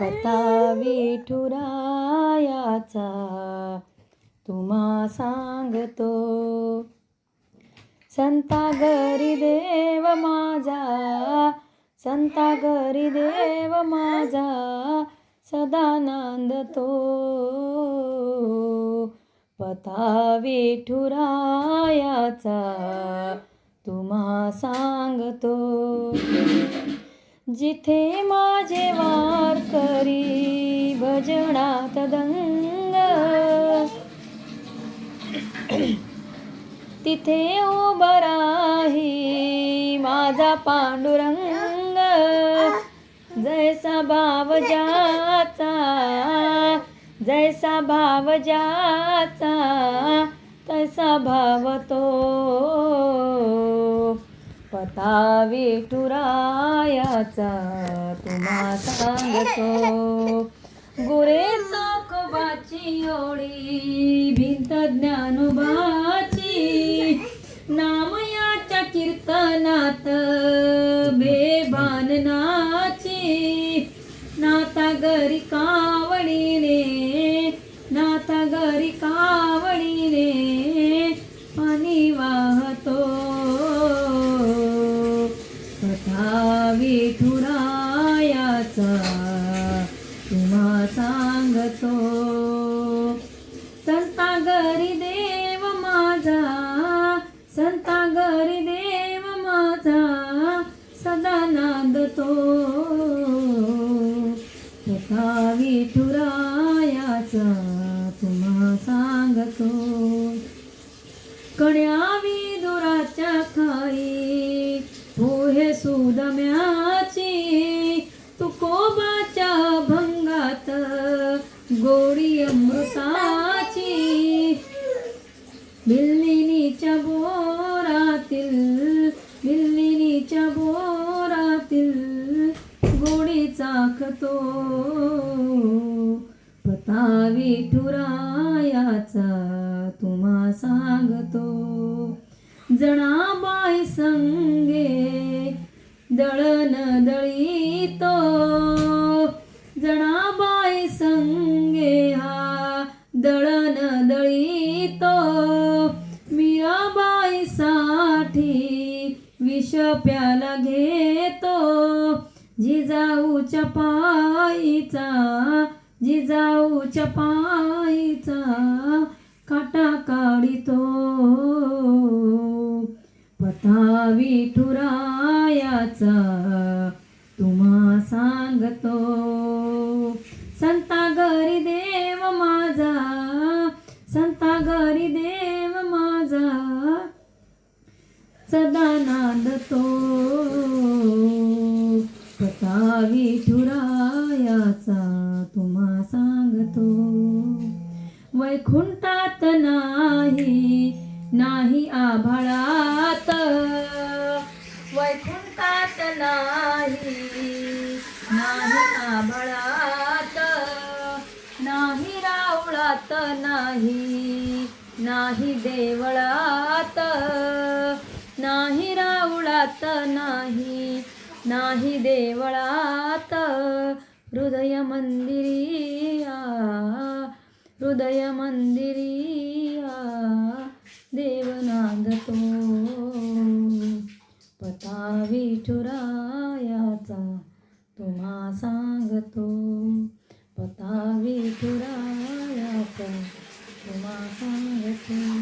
पता विठुरायाचा. तुम्हा सांगतो संता घरी देव माझा संता घरी देव माझा सदानंद तो पता विठुरायाचा तुम्हा सांगतो. जिथे माझे वारकरी भजनात दंग. तिथे उभराही माझा पांडुरंग. जैसा भाव जाचा जैसा भाव जाचा तैसा भाव तो. पता विठुरायाचा तुम्हा सांगतो. गुरे चोखोबाची ओळी भिंत ज्ञानोबाची. नाम याच्या कीर्तनात बेभान नाची नाता घरी कावडीने नाता घरी कावडीने विठुरायाचा तुम्हा सांगतो. संतागरी देव माझा संतागरी देव माझा सदा नांदतो. कथा विठुरायाचा तुम्हा सांगतो. कड्या गोडी अमृताची. बिल्लिनीच्या बोरातील बिल्लिनीच्या बोरातील गोडी चाखतो. पता विठुरायाचा तुम्हा सांगतो. जणाबाई संगे दळण दळीतो. जणाबाई संगे हा दळण दळीतो. मीराबाई साठी विष प्याला घेतो. जिजाऊच्या पायीचा जिजाऊच्या पायीचा काटा काढितो. पता विठुरायाचा तुम्हा सांगतो. संता घरी देव माझा संता घरी देव माझा सदानंद तो कथा विठुरायाचा तुम्हा सांगतो. वैकुंठात नाही नाही आभाळात. वैकुंठात नाही नाही आभाळात. देवळात नाही नाही देवळात नाही रावळात नाही नाही देवळात. हृदय मंदिरिया हृदय मंदिरिया देवनांदतो पता विठुरायाचा तुम्हा सांगतो પતાવી તુરા આવ્યા છે તુમા સંગ છું